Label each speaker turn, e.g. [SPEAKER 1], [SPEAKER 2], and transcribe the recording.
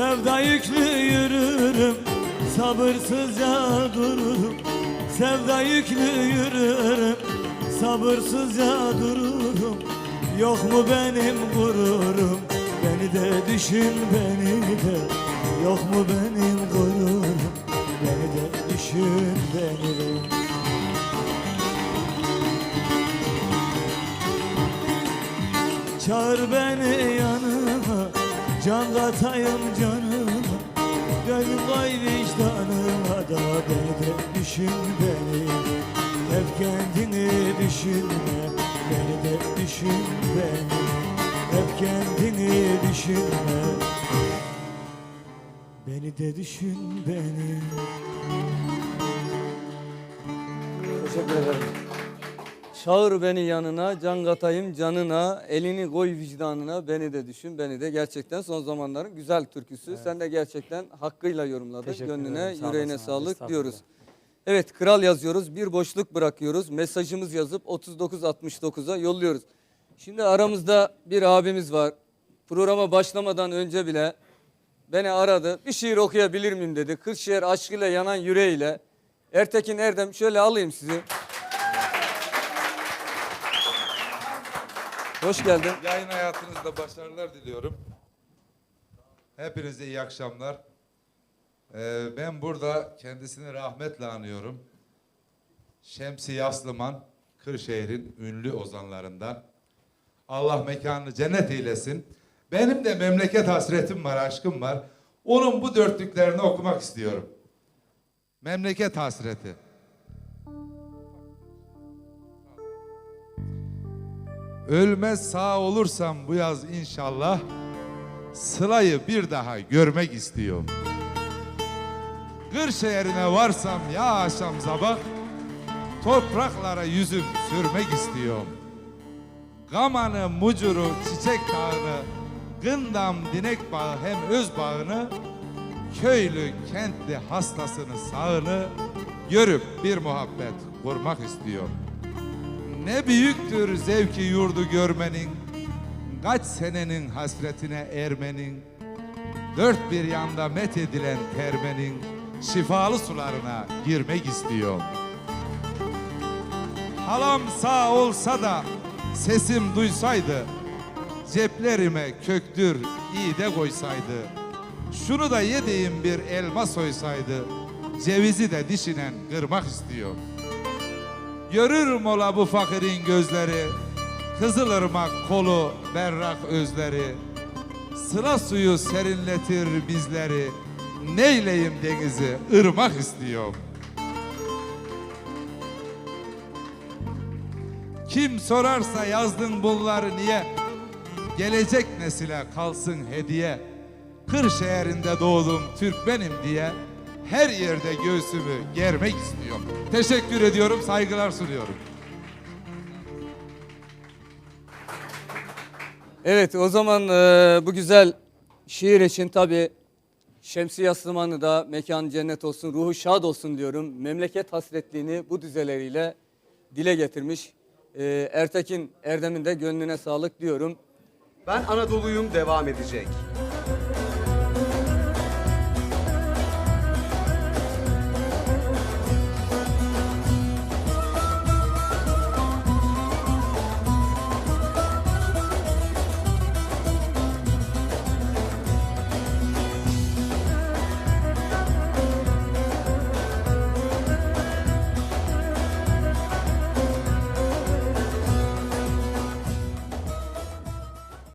[SPEAKER 1] Sevda yüklü yürürüm Sabırsızca dururum. Sevda yüklü yürürüm Sabırsızca dururum. Yok mu benim gururum? Beni de düşün beni de. Yok mu benim gururum? Beni de düşün beni de. Çağır beni Can katayım canıma Gönül koy vicdanıma da Beni de düşün beni Hep kendini düşünme. Beni de düşün beni Hep kendini düşünme. Beni de düşün beni.
[SPEAKER 2] Teşekkür ederim. Çağır beni yanına, can katayım canına, elini koy vicdanına, beni de düşün, beni de. Gerçekten son zamanların güzel türküsü. Sen de gerçekten hakkıyla yorumladın.
[SPEAKER 3] Teşekkür
[SPEAKER 2] Gönlüne,
[SPEAKER 3] ederim. Sağ
[SPEAKER 2] yüreğine
[SPEAKER 3] olasın abi,
[SPEAKER 2] sağlık diyoruz. Evet, kral yazıyoruz. Bir boşluk bırakıyoruz. Mesajımız yazıp 3969'a yolluyoruz. Şimdi aramızda bir abimiz var. Programa başlamadan önce bile beni aradı. Bir şiir okuyabilir miyim dedi. Kırşehir aşkıyla yanan yüreğiyle. Ertekin Erdem şöyle alayım sizi. Hoş geldin.
[SPEAKER 4] Yayın hayatınızda başarılar diliyorum. Hepinize iyi akşamlar. Ee, ben burada kendisini rahmetle anıyorum. Şemsi Yaslıman, Kırşehir'in ünlü ozanlarından. Allah mekanını cennet eylesin. Benim de memleket hasretim var, aşkım var. Onun bu dörtlüklerini okumak istiyorum. Memleket hasreti. Ölmez sağ olursam bu yaz inşallah Sıla'yı bir daha görmek istiyorum. Kırşehir'ine varsam ya akşam sabah Topraklara yüzüm sürmek istiyorum. Gamanı, mucuru, çiçek dağını Gındam, dinek bağı hem öz bağını Köylü, kentli hastasını sağını Görüp bir muhabbet kurmak istiyorum. Ne büyüktür zevki yurdu görmenin, kaç senenin hasretine ermenin, dört bir yanda met edilen termenin şifalı sularına girmek istiyorum. Halam sağ olsa da sesim duysaydı, ceplerime köktür iyi de koysaydı, şunu da yediğim bir elma soysaydı, cevizi de dişinen kırmak istiyorum. Görür mola bu fakirin gözleri. Kızılırmak kolu berrak özleri. Sıla suyu serinletir bizleri. Neyleyim denizi? Irmak istiyorum. Kim sorarsa yazdın bunları niye? Gelecek nesile kalsın hediye. Kırşehir'inde doğdum Türkmenim diye her yerde göğsümü germek istiyorum. Teşekkür ediyorum, saygılar sunuyorum.
[SPEAKER 2] Evet o zaman e, bu güzel şiir için tabii Şemsi Yaslıman'ı da mekanı cennet olsun, ruhu şad olsun diyorum. Memleket hasretliğini bu düzeleriyle dile getirmiş. E, Ertekin Erdem'in de gönlüne sağlık diyorum.
[SPEAKER 5] Ben Anadolu'yum devam edecek.